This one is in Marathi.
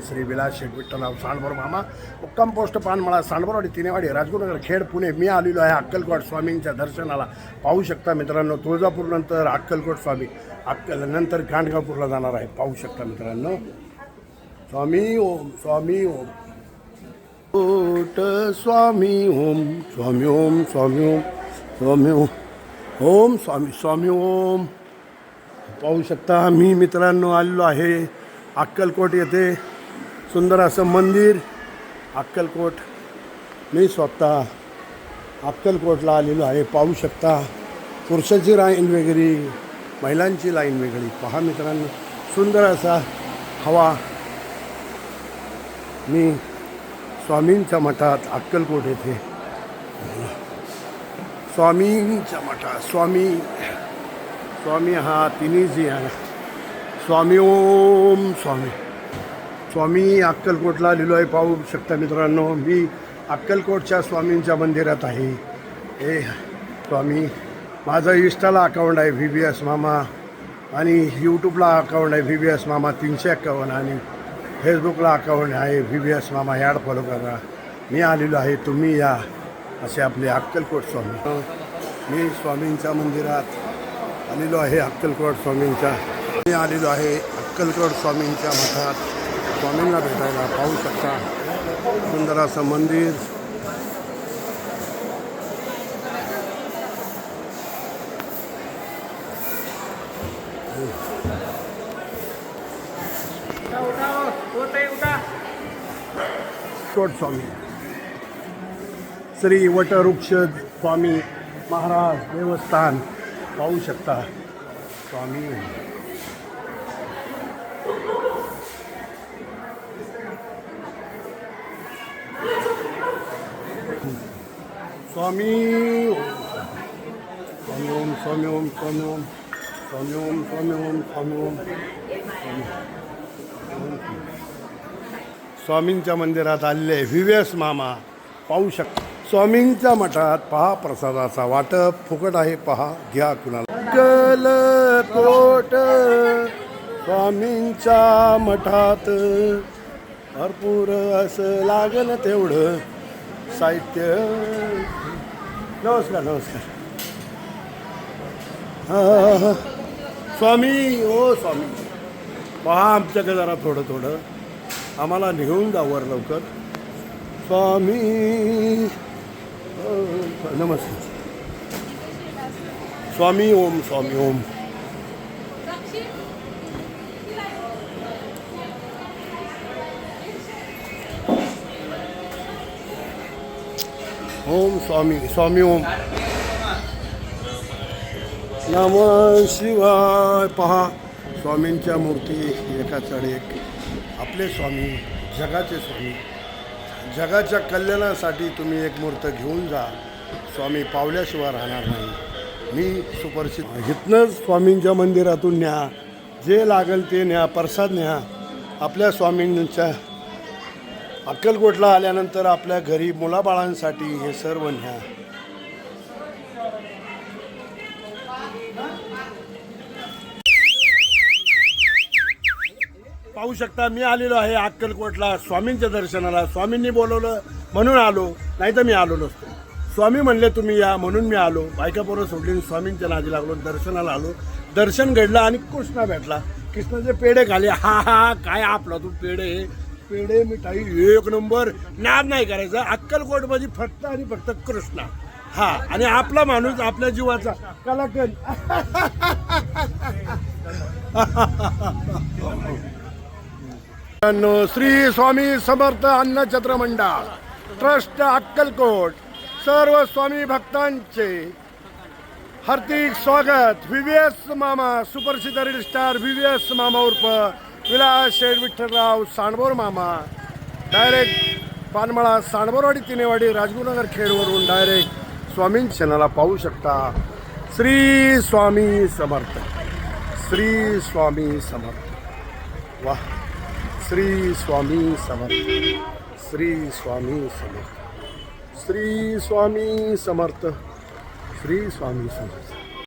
श्री विलास शेठ विठ्ठलराव सांडभर मामा मुक्काम पोस्ट पानमळा सांडभरवाडी तिनेवाडी राजगुरुनगर खेड पुणे मी आलेलो आहे अक्कलकोट स्वामींच्या दर्शनाला. पाहू शकता मित्रांनो तुळजापूरनंतर अक्कलकोट स्वामी अक्कल नंतर गाणगापूरला जाणार आहे. पाहू शकता मित्रांनो. स्वामी ओम स्वामी ओम. ओट स्वामी ओम स्वामी ओम स्वामी ओम स्वामी ओम ओम स्वामी स्वामी ओम. पाहू शकता मी मित्रांनो आलेलो आहे अक्कलकोट येथे. सुंदर असं मंदिर अक्कलकोट. मी स्वतः अक्कलकोटला आलेलो आहे. पाहू शकता पुरुषाची लाईन वेगळी महिलांची लाईन वेगळी. पहा मित्रांनो सुंदर असा हवा. मी स्वामींच्या मठात अक्कलकोट येथे. स्वामींच्या मठात स्वामी स्वामी हा तिन्ही आहे. स्वामी ओम स्वामी. स्वामी अक्कलकोटला आलेलो आहे पाहू शकता मित्रांनो. मी अक्कलकोटच्या स्वामींच्या मंदिरात आहे. हे स्वामी माझं इन्स्टाला अकाउंट आहे व्ही बी एस मामा आणि यूट्यूबला अकाउंट आहे व्ही बी एस मामा तीनशे अकाउंट आणि फेसबुकला अकाउंट आहे व्ही बी एस मामा. ॲड फॉलो करा. मी आलेलो आहे. तुम्ही या. असे आपले अक्कलकोट स्वामी. मी स्वामींच्या मंदिरात आलेलो आहे. अक्कलकोट स्वामींच्या. मी आलेलो आहे अक्कलकोट स्वामींच्या मठात. स्वामींना भेटायला पाहू शकता. सुंदर असं मंदिर. स्वामी. श्री वटवृक्ष स्वामी महाराज देवस्थान पाहू शकता. स्वामी. स्वामी। स्वामी ओम स्वामी ओम स्वामी ओम स्वामी ओम स्वामी ओम स्वामी ओम स्वामींच्या मंदिरात आलेले विवेस मामा पाहू शकता स्वामींच्या मठात पहा प्रसादाचा वाटप फुकट आहे पहा घ्या कुणाला. कल कोट स्वामींच्या मठात भरपूर असं लागलं तेवढं साहित्य. नमस्कार नमस्कार. हां हां स्वामी ओ स्वामी. पहा आमच्याकडे जरा थोडं थोडं. आम्हाला घेऊन जावर लवकर. स्वामी नमस्कार. स्वामी ओम स्वामी ओम. ओम स्वामी स्वामी ओम. नम शिवाय. पहा स्वामींच्या मूर्ती एका चढ एक. आपले स्वामी जगाचे स्वामी. जगाच्या कल्याणासाठी तुम्ही एक मूर्त घेऊन जा. स्वामी पावल्याशिवाय राहणार नाही. मी सुपरिचित. इथनंच स्वामींच्या मंदिरातून न्या. जे लागेल ते न्या प्रसाद न्या. आपल्या स्वामींच्या अक्कलकोटला आल्यानंतर आपल्या घरी मुलाबाळांसाठी हे सर्व न्या. पाहू शकता मी आलेलो आहे अक्कलकोटला स्वामींच्या दर्शनाला. स्वामींनी बोलवलं म्हणून आलो. नाही तर मी आलो नसतो. स्वामी म्हणले तुम्ही या म्हणून मी आलो. बायका पोरं सोडली स्वामींच्या नादी लागलो दर्शनाला आलो. दर्शन घडलं आणि कृष्णा भेटला. कृष्णाचे पेढे खाले हा हा काय आपला तू पेढे पेढे मिठाई एक नंबर. नाद नाही करायचा. अक्कलकोटमध्ये फक्त आणि फक्त कृष्णा. हा आणि आपला माणूस आपल्या जीवाचा. कलाकन श्री स्वामी समर्थ अन्न छत्र मंडळ ट्रस्ट अक्कलकोट सर्व स्वामी भक्तांचे हार्दिक स्वागत. व्ही व्ही एस मामा सुप्रसिद्ध reel star V V S मामा उर्फ विलास शेठ विठ्ठलराव सांडबोर मामा डायरेक्ट पानमळा सांडबोरवाडी तिनेवाडी राजगुरुनगर खेडवरून डायरेक्ट स्वामी चॅनलला पाहू शकता. श्री स्वामी समर्थ. श्री स्वामी समर्थ. वा श्री स्वामी समर्थ. श्री स्वामी समर्थ. श्री स्वामी समर्थ. श्री स्वामी समर्थ.